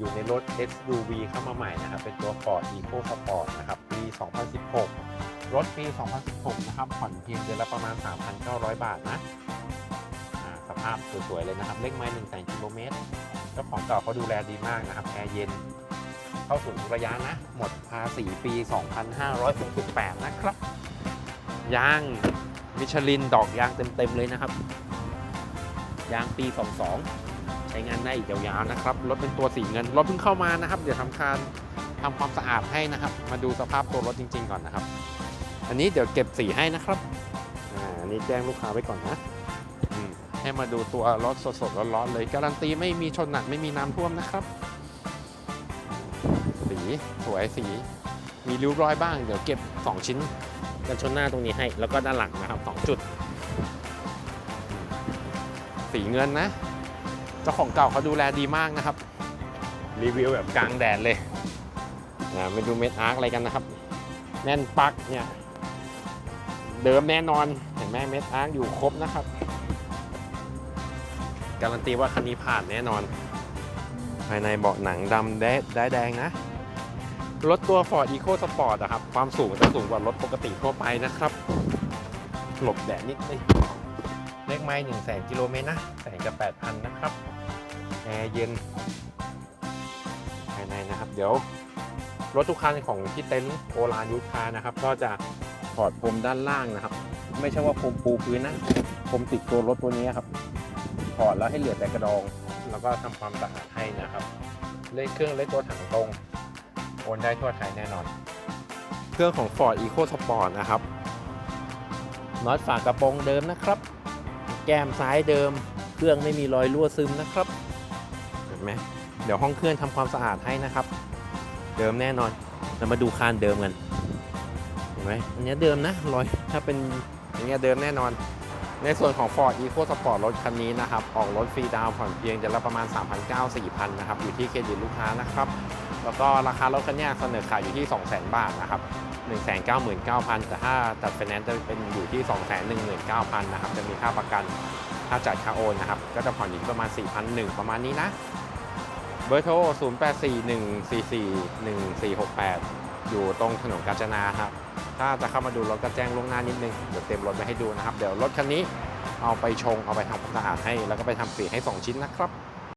อยู่ในรถ SUV เข้ามาใหม่นะครับ เป็นตัว Ford Eco Sport นะครับ ปี 2016 รถปี 2016 นะครับ ผ่อนเพียงเดือนละประมาณ 3,900 บาทนะ สภาพสวยๆเลยนะครับ เลขไม้1 0 0 0กิโลเมตร เจ้าของเก่าเขาดูแลดีมากนะครับ แอร์เย็น เข้าสู่ทุกระยะนะ หมดภาษีปี 2568 นะครับ ยางมิชลินดอกยางเต็มๆเลยนะครับ ยางปี 22 ใช้งานได้อีกยาวๆนะครับรถเป็นตัวสีเงินรถเพิ่งเข้ามานะครับ เดี๋ยวทำการทำความสะอาดให้นะครับ มาดูสภาพตัวรถจริง ๆ ก่อนนะครับ อันนี้เดี๋ยวเก็บสีให้นะครับอ่าอันนี้แจ้งลูกค้าไว้ก่อนนะอืมให้มาดูตัวรถสดๆร้อนๆเลยการันตีไม่มีชนหนักไม่มีน้ำท่วมนะครับ สีสวยสี มีริ้วรอยบ้าง เดี๋ยวเก็บ 2 ชิ้นกันชนหน้าตรงนี้ให้ แล้วก็ด้านหลังนะครับ2จุด สีเงินนะ เจ้าของเก่าเขาดูแลดีมากนะครับ รีวิวแบบกลางแดดเลยนะไปดูเม็ดอาร์คอะไรกันนะครับ แน่นปักเนี่ย เดิมแน่นอนเห็นไหมเม็ดอาร์คอยู่ครบนะครับ การันตีว่าคันนี้ผ่านแน่นอน ภายในเบาะหนังดำได้ได้แดงนะ รถตัว Ford Eco Sport อะครับ ความสูงจะสูงกว่ารถปกติทั่วไปนะครับ หลบแดดนิดนึง เลขไม้หนึ่งแสนกิโลเมตรนะแสนกับแปดพันนะครับแอร์เย็นภายในนะครับ เดี๋ยวรถทุกคันของที่เต็นท์โอลานยูคานะครับ ก็จะถอดพรมด้านล่างนะครับ ไม่ใช่ว่าพรมปูพื้นนะพรมติดตัวรถตัวนี้ครับถอดแล้วให้เหลือแต่กระดอง แล้วก็ทำความสะอาดให้นะครับ เลขเครื่องเลขตัวถังตรงโอนได้ทั่วไทยแน่นอน เครื่องของ Ford Eco Sport นะครับน็อตฝากระโปรงเดิมนะครับ แก้มซ้ายเดิม เครื่องไม่มีรอยรั่วซึมนะครับ เห็นไหมเดี๋ยวห้องเครื่องทำความสะอาดให้นะครับ เดิมแน่นอนเรามาดูคานเดิมกันเห็นไหมอันนี้เดิมนะรอยถ้าเป็นอย่างเงี้ยเดิมแน่นอน ในส่วนของ Ford Eco Sport รถคันนี้นะครับ ออกรถฟรีดาวผ่อนเพียงเดือนละประมาณ 3,900-4,000นะครับ อยู่ที่เครดิตลูกค้านะครับ แล้วก็ราคารถคันนี้เสนอขายอยู่ที่ 200,000 บาทนะครับ 199,000 แต่ถ้าตัดไฟแนนซ์จะเป็นอยู่ที่ 219,000นะครับจะมีค่าประกันค่าจัดค่าโอนนะครับก็จะผ่อนอยู่ประมาณ4,100ประมาณนี้นะเบอร์โทร 0841441468 อยู่ตรงถนนกาญจนาครับ ถ้าจะเข้ามาดูรถก็แจ้งล่วงหน้านิดนึง เดี๋ยวเต็มรถไว้ให้ดูนะครับ เดี๋ยวรถคันนี้เอาไปชง เอาไปทำความสะอาดให้ แล้วก็ไปทำสีให้ 2 ชิ้นนะครับ